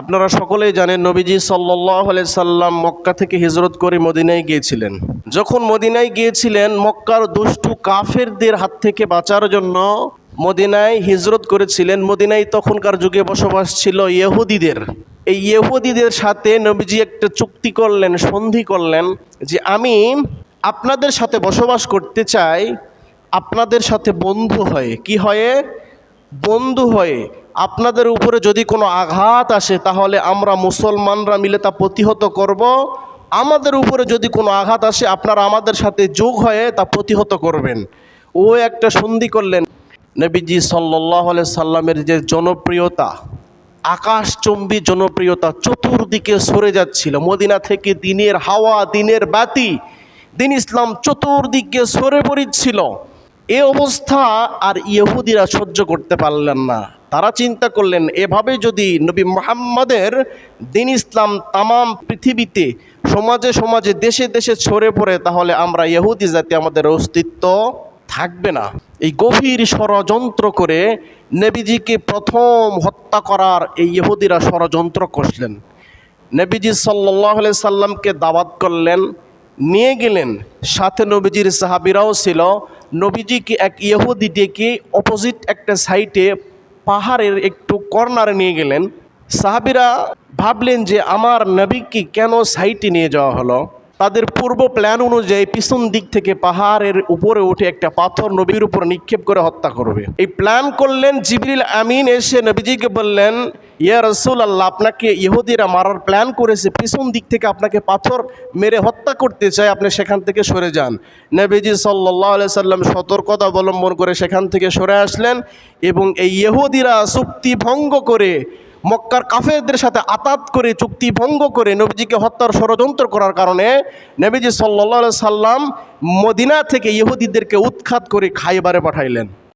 আপনারা সকলেই জানেন নবীজি সাল্লাহ সাল্লাম মক্কা থেকে হিজরত করে মদিনায় গিয়েছিলেন। যখন মদিনায় গিয়েছিলেন, মক্কার দুষ্টু কাফেরদের হাত থেকে বাঁচার জন্য মদিনায় হিজরত করেছিলেন। মদিনায় তখনকার যুগে বসবাস ছিল ইহুদিদের। এই ইহুদিদের সাথে নবীজি একটা চুক্তি করলেন, সন্ধি করলেন যে, আমি আপনাদের সাথে বসবাস করতে চাই, আপনাদের সাথে বন্ধু হয়ে। কি হয়ে? বন্ধু হয়ে আপনাদের উপরে যদি কোনো আঘাত আসে, তাহলে আমরা মুসলমানরা মিলে তা প্রতিহত করব। আমাদের উপরে যদি কোনো আঘাত আসে, আপনারা আমাদের সাথে যোগ হয়ে তা প্রতিহত করবেন। ও একটা সন্ধি করলেন। নবীজি সাল্লাহ সাল্লামের যে জনপ্রিয়তা, আকাশচম্বী জনপ্রিয়তা চতুর্দিকে সরে যাচ্ছিল। মদিনা থেকে দিনের হাওয়া, দিনের বাতি, দিন ইসলাম চতুর্দিকে সরে পড়িচ্ছিল। এ অবস্থা আর ইহুদিরা সহ্য করতে পারলেন না। তারা চিন্তা করলেন, এভাবে যদি নবী মোহাম্মদের দিন ইসলাম তামাম পৃথিবীতে সমাজে সমাজে দেশে দেশে ছড়ে পড়ে, তাহলে আমরা ইহুদি জাতি আমাদের অস্তিত্ব থাকবে না। এই গভীর ষড়যন্ত্র করে নবীজিকে প্রথম হত্যা করার এই ইহুদিরা ষড়যন্ত্র করলেন নবীজি সাল্লাহ সাল্লামকে দাওয়াত করলেন নিয়ে গেলেন। সাথে নবীজির সাহাবিরাও ছিল। নবীজিকে এক ইহুদি ডেকে অপোজিট একটা সাইটে পাহাড়ের একটু কর্নারে নিয়ে গেলেন। সাহাবিরা ভাবলেন যে, আমার নবীকে কেন সাইটে নিয়ে যাওয়া হলো? তাদের পূর্ব প্ল্যান অনুযায়ী পিছন দিক থেকে পাহাড়ের উপরে উঠে একটা পাথর নবীর উপর নিক্ষেপ করে হত্যা করবে। এই প্ল্যান করলেন জিবরিল আমিন, এসে নবীজিকে বললেন, ইয়া রসুল আল্লাহ আপনাকে ইহুদিরা মারার প্ল্যান করেছে, পিছন দিক থেকে আপনাকে পাথর মেরে হত্যা করতে চায় আপনি সেখান থেকে সরে যান। নবীজি সাল্লাহ সাল্লাম সতর্কতা অবলম্বন করে সেখান থেকে সরে আসলেন এবং এই ইহুদিরা চুক্তি ভঙ্গ করে মক্কার কাফেরদের সাথে আতাত করে, চুক্তি ভঙ্গ করে নবীজিকে হত্যার ষড়যন্ত্র করার কারণে নবীজি সাল্লা সাল্লাম মদিনা থেকে ইহুদিদেরকে উৎখাত করে খাইবারে পাঠাইলেন।